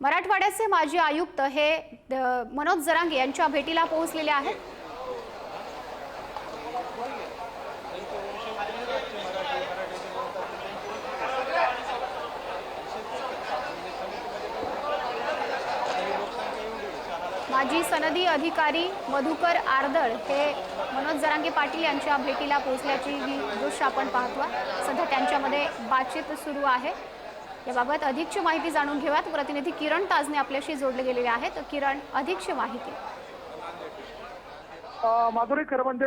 मराठवाड्याचे माजी आयुक्त हे मनोज जरांगे यांच्या भेटीला पोहोचलेले आहेत. माजी सनदी अधिकारी मधुकर आर्दळ हे मनोज जरांगे पाटील यांच्या भेटीला पोहोचल्याची ही दृश्य आपण पाहतो सध्या त्यांच्यामध्ये बातचीत सुरू आहे. याबाबत अधिकची माहिती जाणून घेऊयात. प्रतिनिधी किरण ताजने आपल्याशी जोडले गेलेले आहेत. किरण अधिकची माहिती. माधुरी खरं म्हणजे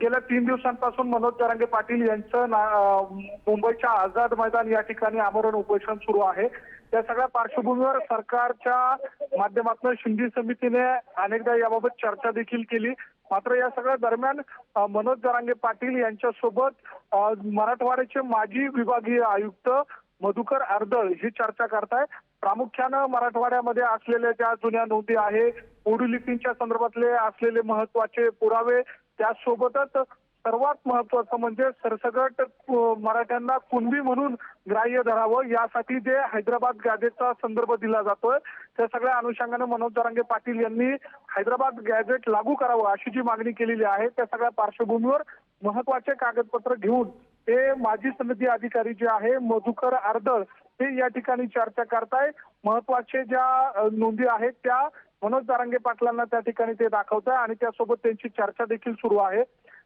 गेल्या तीन दिवसांपासून मनोज जरांगे पाटील यांचं ना- मुंबईच्या आझाद मैदान या ठिकाणी आमरण उपोषण सुरू आहे. त्या सगळ्या पार्श्वभूमीवर सरकारच्या माध्यमातून शिंदे समितीने अनेकदा याबाबत चर्चा देखील केली. मात्र या सगळ्या दरम्यान मनोज जरांगे पाटील यांच्यासोबत मराठवाड्याचे माजी विभागीय आयुक्त मधुकर आर्दळ ही चर्चा करताय. प्रामुख्यानं मराठवाड्यामध्ये असलेल्या ज्या जुन्या नोंदी आहे ओडी संदर्भातले असलेले महत्त्वाचे पुरावे त्यासोबतच सर्वात महत्वाचं म्हणजे सरसगट मराठ्यांना कुणबी म्हणून ग्राह्य धरावं यासाठी जे हैदराबाद गॅजेटचा संदर्भ दिला जातोय त्या सगळ्या अनुषंगाने मनोज जरांगे पाटील यांनी हैदराबाद गॅजेट लागू करावं अशी जी मागणी केलेली आहे त्या सगळ्या पार्श्वभूमीवर महत्त्वाचे कागदपत्र घेऊन ते माजी समिती अधिकारी जे आहे मधुकर आर्दळ ते या ठिकाणी चर्चा करताय. महत्त्वाचे ज्या नोंदी आहेत त्या मनोज दारांगे पाटलांना त्या ठिकाणी ते दाखवत आहे आणि त्यासोबत त्यांची चर्चा देखील सुरू आहे.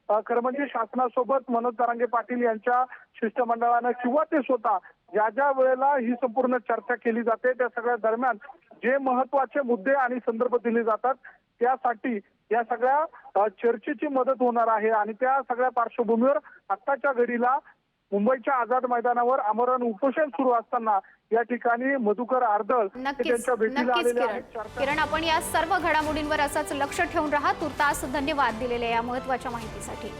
खरं म्हणजे शासनासोबत मनोज दारांगे पाटील यांच्या शिष्टमंडळानं किंवा ते स्वतः ज्या ज्या वेळेला ही संपूर्ण चर्चा केली जाते त्या सगळ्या दरम्यान जे महत्त्वाचे मुद्दे आणि संदर्भ दिले जातात त्यासाठी या सगळ्या चर्चेची मदत होणार आहे आणि त्या सगळ्या पार्श्वभूमीवर आत्ताच्या घडीला मुंबईच्या आझाद मैदानावर आमरण उपोषण सुरू असताना या ठिकाणी मधुकर आर्दळ त्यांच्या भेटीला आलेले किरण. आपण या सर्व घडामोडींवर असंच लक्ष ठेवून राहा. तुर्तास धन्यवाद दिलेल्या या महत्त्वाच्या माहितीसाठी.